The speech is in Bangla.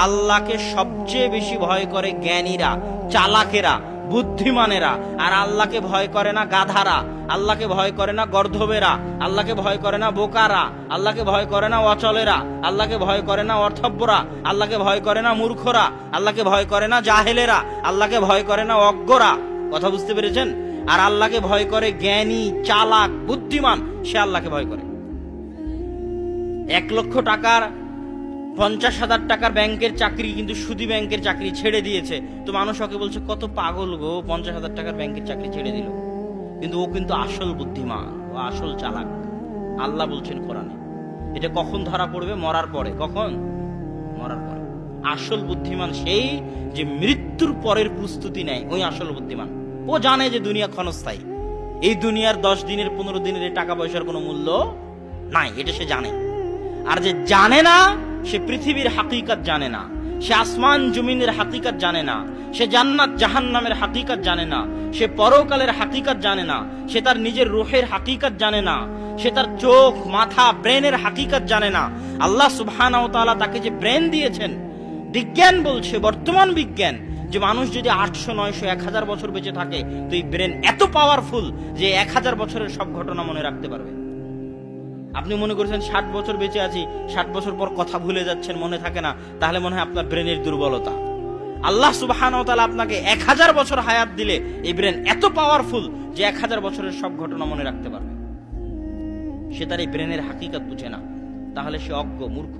আল্লাহকে সবচেয়ে বেশি ভয় করে জ্ঞানীরা চালাকেরা বুদ্ধিমানেরা আর আল্লাহকে ভয় করে না গাধারা আল্লাহকে ভয় করে না গর্ধবেরা আল্লাহকে ভয় করে না বোকারা আল্লাহকে ভয় করে না অচলেরা আল্লাহকে ভয় করে না অর্থব্যরা আল্লাহকে ভয় করে না মূর্খরা আল্লাহকে ভয় করে না জাহেলেরা আল্লাহকে ভয় করে না অজ্ঞরা কথা বুঝতে পেরেছেন আর আল্লাহকে ভয় করে জ্ঞানী চালাক বুদ্ধিমান সে আল্লাহকে ভয় করে এক লক্ষ টাকার পঞ্চাশ হাজার টাকার ব্যাংকের চাকরি কিন্তু সুদি ব্যাংকের চাকরি ছেড়ে দিয়েছে। তো মানুষ ওকে বলছে, কত পাগল গো, পঞ্চাশ হাজার টাকার ব্যাংকের চাকরি ছেড়ে দিল। কিন্তু ও কিন্তু আসল বুদ্ধিমান, ও আসল চালাক। আল্লাহ বলছেন কোরআনে, এটা কখন ধরা পড়বে? মরার পরে। কখন? মরার পরে। আসল বুদ্ধিমান সেই যে মৃত্যুর পরের প্রস্তুতি নেয়, ওই আসল বুদ্ধিমান। ও জানে যে দুনিয়া ক্ষণস্থায়ী। এই দুনিয়ার দশ দিনের, পনেরো দিনের টাকা পয়সার কোনো মূল্য নাই, এটা সে জানে। আর যে জানে না সে পৃথিবীর হাকিকাত জানে না। সে আসমান জমিনের হাকিকাত জানে না। সে জান্নাত জাহান্নামের হাকিকাত জানে না। সে পরকালের হাকিকাত জানে না। সে তার নিজের রুহের হাকিকাত জানে না। সে তার চোখ, মাথা, ব্রেনের হাকিকাত জানে না। আল্লাহ সুবহানাহু তাকে যে ব্রেন দিয়েছেন, বিজ্ঞান বলছে, বর্তমান বিজ্ঞান, যে মানুষ যদি আটশো, নয়শো, এক হাজার বছর বেঁচে থাকে, তো এই ব্রেন এত পাওয়ারফুল যে এক হাজার বছরের সব ঘটনা মনে রাখতে পারবে। আপনি মনে করছেন ষাট বছর বেঁচে আছি, ষাট বছর পর কথা ভুলে যাচ্ছেন, মনে থাকে না, তাহলে মনে হয় আপনার ব্রেনের দুর্বলতা। আল্লাহ সুবাহান তালা আপনাকে এক হাজার বছর হায়াত দিলে এই ব্রেন এত পাওয়ারফুল যে এক হাজার বছরের সব ঘটনা মনে রাখতে পারবে। সে তার এই ব্রেনের হাকিকত বুঝে না। তাহলে সে অজ্ঞ, মূর্খ।